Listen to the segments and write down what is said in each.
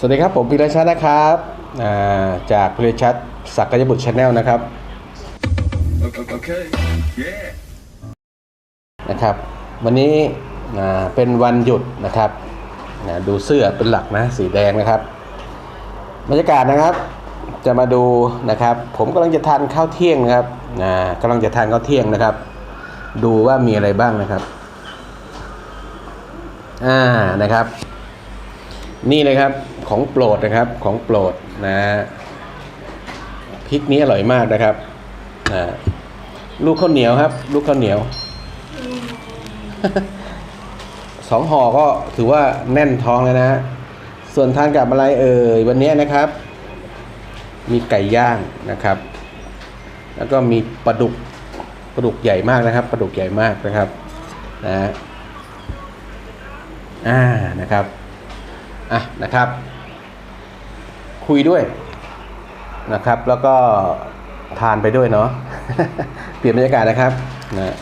สวัสดีครับ ผมพิรชัดนะครับาจากพิรชัดศักยบุตรชาแนลนะครับ Okay. Yeah. นะครับ วันนี้เป็นวันหยุดนะครับดูเสื้อเป็นหลักนะสีแดงนะครับบรรยากาศนะครับ จะมาดูนะครับ ผมกำลังจะทานข้าวเที่ยงนะครับกำลังจะทานข้าวเที่ยงนะครับ ดูว่ามีอะไรบ้างนะครับอ่านะครับ นี่เลยครับของโปรดนะครับของโปรดนะพริกนี้อร่อยมากนะครับอ่าลูกข้าวเหนียวครับ ลูกข้าวเหนียวสองห่อก็ถือว่าแน่นท้องแล้วนะฮะส่วนทานกับอะไรเอ่ยวันนี้นะครับ มีไก่ย่างนะครับ แล้วก็มีปลาดุกปลาดุกใหญ่มากนะครับปลาดุกใหญ่มากนะครับนะฮะอ่านะครับ อะนะครับ คุยด้วยนะครับ แล้วก็ทานไปด้วยเนาะเปลี่ยนบรรยากาศนะครับนะ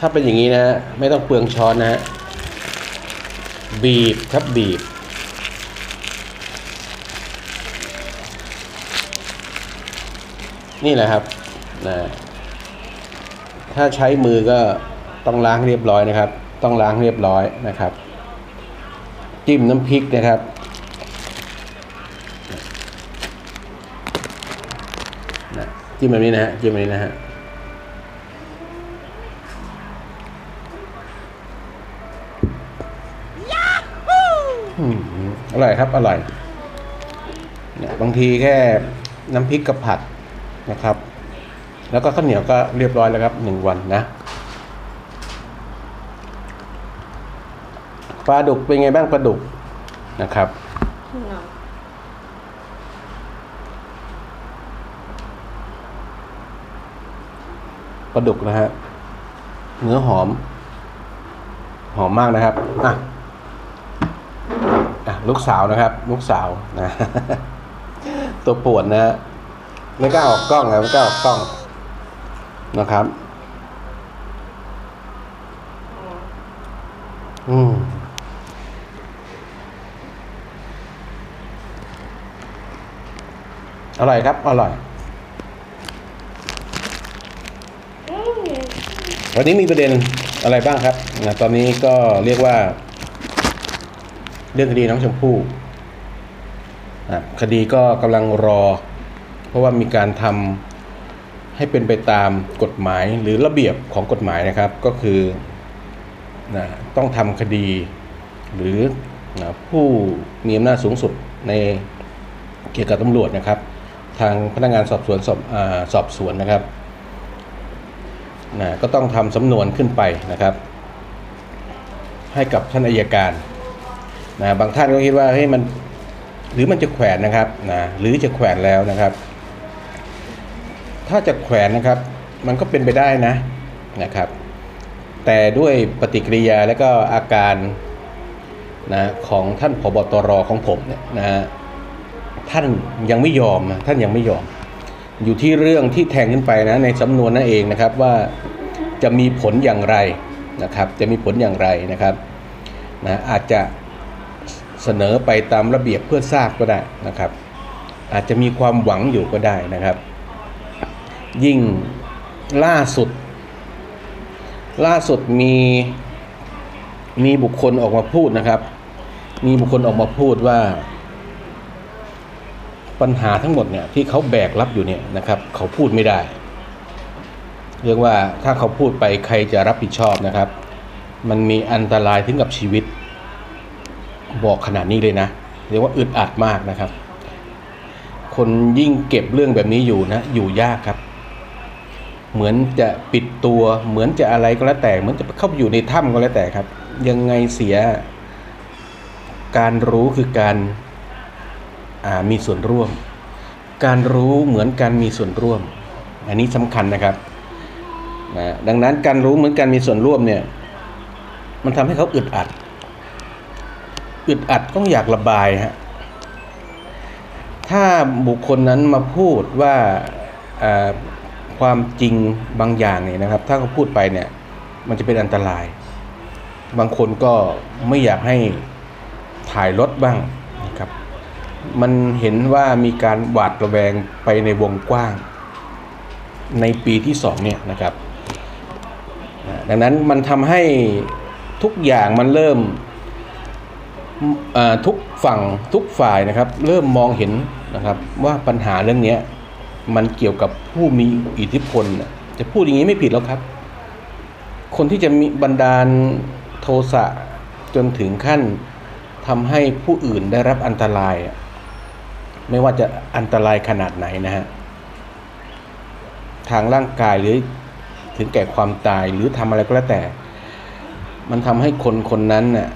ถ้าเป็นอย่างนี้นะไม่ต้องเปลืองช้อนนะบีบครับบีบนี่แหละครับนะถ้าใช้มือก็ต้องล้างเรียบร้อยนะครับ ต้องล้างเรียบร้อยนะครับ จิ้มน้ำพริกนะครับนะจิ้มแบบนี้นะฮะ จิ้มแบบนี้นะฮะอืมอร่อยครับ อร่อยเนี่ยบางทีแค่น้ำพริกกับผัดนะครับ แล้วก็ข้าวเหนียวก็เรียบร้อยแล้วครับหนึ่งวันนะ ปลาดุกเป็นไงบ้างปลาดุกนะครับ ปลาดุกนะฮะ เนื้อหอม หอมมากนะครับอะอะลูกสาวนะครับ ลูกสาวนะ ตัวปวดนะฮะไม่กล้าออกกล้องนะไม่กล้าออกกล้องนะครับ อืม อร่อยครับ อร่อย วันนี้มีประเด็นอะไรบ้างครับนะตอนนี้ก็เรียกว่า เรื่องคดีน้องชมพู่อะคดีก็กำลังรอ เพราะว่ามีการทำให้เป็นไปตามกฎหมายหรือระเบียบของกฎหมายนะครับ ก็คือนะต้องทำคดี หรือนะผู้มีอำนาจสูงสุดในเกี่ยวกับตำรวจนะครับ ทางพนักงานสอบสวนสอบอสอบสวนนะครับนะก็ต้องทำสำนวนขึ้นไปนะครับ ให้กับท่านอายการนะบางท่านก็คิดว่าเฮ้ยมันหรือมันจะแขวนนะครับนะหรือจะแขวนแล้วนะครับ ถ้าจะแขวนนะครับ มันก็เป็นไปได้นะนะครับ แต่ด้วยปฏิกิริยาและก็อาการนะของท่านผบตรของผมเนี่ยนะฮะ ท่านยังไม่ยอมนะท่านยังไม่ยอม อยู่ที่เรื่องที่แทงขึ้นไปนะในสำนวนนั่นเองนะครับว่าจะมีผลอย่างไรนะครับ จะมีผลอย่างไรนะครับนะอาจจะเสนอไปตามระเบียบเพื่อทราบก็ได้นะครับ อาจจะมีความหวังอยู่ก็ได้นะครับ ยิ่งล่าสุด ล่าสุดมีมีบุคคลออกมาพูดนะครับ มีบุคคลออกมาพูดว่า ปัญหาทั้งหมดเนี่ยที่เขาแบกรับอยู่เนี่ยนะครับเขาพูดไม่ได้ เรียกว่าถ้าเขาพูดไปใครจะรับผิดชอบนะครับ มันมีอันตรายถึงกับชีวิต บอกขนาดนี้เลยนะ เรียกว่าอึดอัดมากนะครับ คนยิ่งเก็บเรื่องแบบนี้อยู่นะอยู่ยากครับ เหมือนจะปิดตัว เหมือนจะอะไรก็แล้วแต่ เหมือนจะเข้าไปอยู่ในถ้ำก็แล้วแต่ครับ ยังไงเสียการรู้คือการ มีส่วนร่วม การรู้เหมือนการมีส่วนร่วม อันนี้สำคัญนะครับนะดังนั้นการรู้เหมือนการมีส่วนร่วมเนี่ย มันทำให้เขาอึดอัด อึดอัดต้องอยากระบายฮะถ้าบุคคลนั้นมาพูดว่าความจริงบางอย่างเนี่ยนะครับ ถ้าเขาพูดไปเนี่ย มันจะเป็นอันตราย บางคนก็ไม่อยากให้ถ่ายรถบ้าง มันเห็นว่ามีการหวาดระแวงไปในวงกว้าง ในปีที่สองเนี่ยนะครับ ดังนั้นมันทำให้ทุกอย่างมันเริ่มทุกฝั่งทุกฝ่ายนะครับ เริ่มมองเห็นนะครับว่าปัญหาเรื่องนี้มันเกี่ยวกับผู้มีอิทธิพลจะพูดอย่างนี้ไม่ผิดแล้วครับ คนที่จะมีบันดาลโทสะจนถึงขั้นทำให้ผู้อื่นได้รับอันตราย ไม่ว่าจะอันตรายขนาดไหนนะฮะทางร่างกายหรือถึงแก่ความตายหรือทำอะไรก็แล้วแต่ มันทำให้คนคนนั้นน่ะ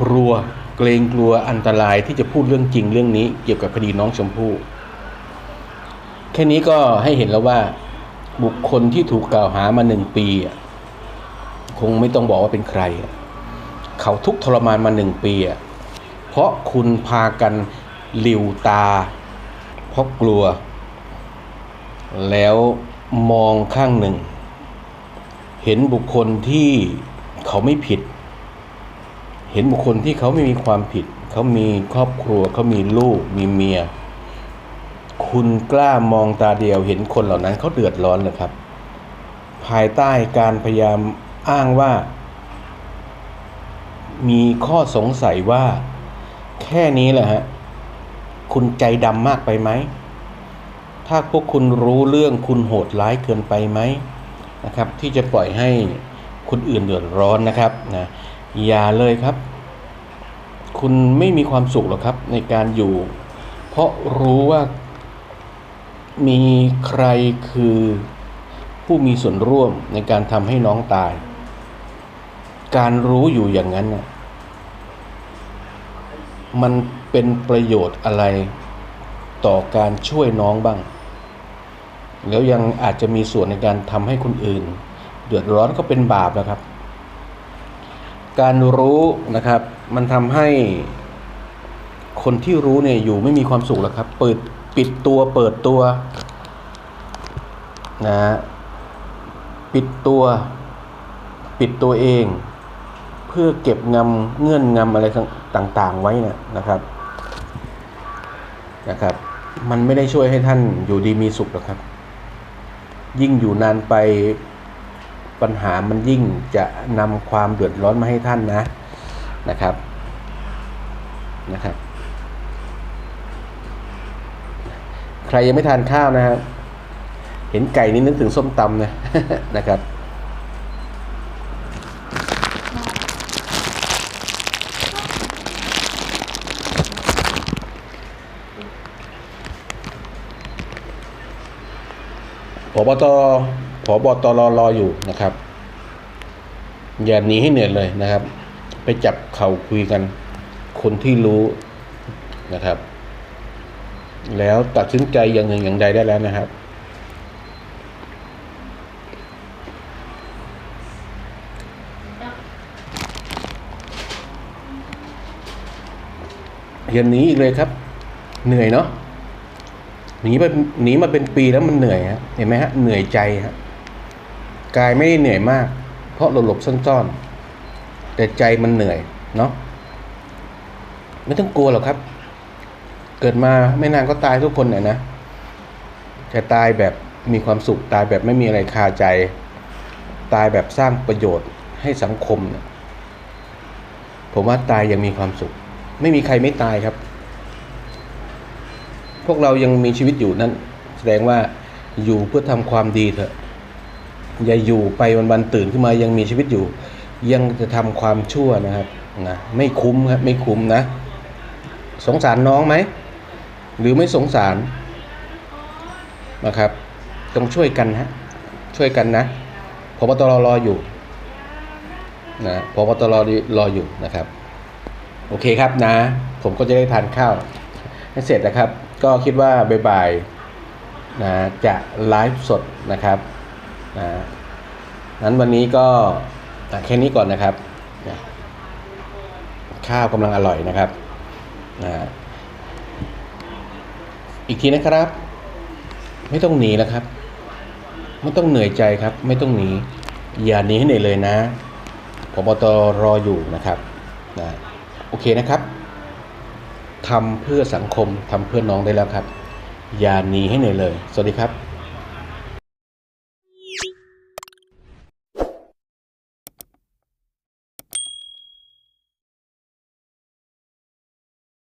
กลัวเกรงกลัวอันตรายที่จะพูดเรื่องจริงเรื่องนี้ เกี่ยวกับคดีน้องชมพู่แค่นี้ก็ให้เห็นแล้วว่าบุคคลที่ถูกกล่าวหามาหนึ่งปี คงไม่ต้องบอกว่าเป็นใคร เขาทุกทรมานมาหนึ่งปี เพราะคุณพากัน หลิวตา เพราะกลัว แล้วมองข้างหนึ่ง เห็นบุคคลที่เขาไม่ผิด เห็นบุคคลที่เขาไม่มีความผิด เขามีครอบครัวเขามีลูกมีเมีย คุณกล้ามองตาเดียวเห็นคนเหล่านั้นเขาเดือดร้อนเลยครับ ภายใต้การพยายามอ้างว่า มีข้อสงสัยว่า แค่นี้แหละฮะ คุณใจดำมากไปไหม ถ้าพวกคุณรู้เรื่องคุณโหดร้ายเกินไปไหมนะครับ ที่จะปล่อยให้คนอื่นเดือดร้อนนะครับนะอย่าเลยครับ คุณไม่มีความสุขหรอกครับในการอยู่ เพราะรู้ว่ามีใครคือผู้มีส่วนร่วมในการทำให้น้องตาย การรู้อยู่อย่างนั้นน่ะ มันเป็นประโยชน์อะไรต่อการช่วยน้องบ้าง แล้วยังอาจจะมีส่วนในการทำให้คนอื่น เดือดร้อนก็เป็นบาปนะครับ การรู้นะครับมันทำให้คนที่รู้เนี่ยอยู่ไม่มีความสุขแล้วครับ เปิดปิดตัวเปิดตัวนะฮะปิดตัวปิดตัวเอง เพื่อเก็บงำเงื่อนงำอะไร ต่างๆไว้เนี่ยนะครับนะครับ มันไม่ได้ช่วยให้ท่านอยู่ดีมีสุขหรอกครับ ยิ่งอยู่นานไปปัญหามันยิ่งจะนำความเดือดร้อนมาให้ท่านนะนะครับนะครับ ใครยังไม่ทานข้าวนะครับ เห็นไก่นี่นึกถึงส้มตำนะนะครับ บตผบตรรออยู่นะครับ อย่าหนีให้เหนื่อยเลยนะครับ ไปจับเข่าคุยกัน คนที่รู้นะครับ แล้วตัดสินใจอย่างหนึ่งอย่างใดได้แล้วนะครับอย่าหนีอีกเลยครับ เหนื่อยเนาะ หนีไปหนีมาเป็นปีแล้วมันเหนื่อยฮะเห็นไหมฮะเหนื่อยใจฮะกายไม่ได้เหนื่อยมาก เพราะหลบหลบซ่อนๆ แต่ใจมันเหนื่อยเนาะไม่ต้องกลัวหรอกครับ เกิดมาไม่นานก็ตายทุกคนเนี่ยนะจะตายแบบมีความสุขตายแบบไม่มีอะไรคาใจ ตายแบบสร้างประโยชน์ให้สังคมเนี่ยผมว่าตายยังมีความสุข ไม่มีใครไม่ตายครับ วกเรายังมีชีวิตอยู่นั่นแสดงว่าอยู่เพื่อทำความดีเถอะอย่าอยู่ไปวันๆตื่นขึ้นมายังมีชีวิตอยู่ ยังจะทำความชั่วนะครับนะไม่คุ้มครับไม่คุ้มนะ สงสารน้องไหมหรือไม่สงสารนะครับต้องช่วยกันฮะช่วยกันนะพบตรรออยู่นะพบตรรออยู่นะครับ โอเคครับนะ ผมก็จะได้ทานข้าวให้เสร็จนะครับ ก็คิดว่าบ่ายๆนะจะไลฟ์สดนะครับนะนั้นวันนี้ก็แค่นี้ก่อนนะครับนะข้าวกำลังอร่อยนะครับนะอีกทีนะครับ ไม่ต้องหนีแล้วครับ ไม่ต้องเหนื่อยใจครับ ไม่ต้องหนีอย่าหนีให้เหนื่อยเลยนะพบตรรออยู่นะครับนะโอเคนะครับ ทำเพื่อสังคมทำเพื่อน้องได้แล้วครับ อย่าหนีให้เหนื่อยเลย สวัสดีครับ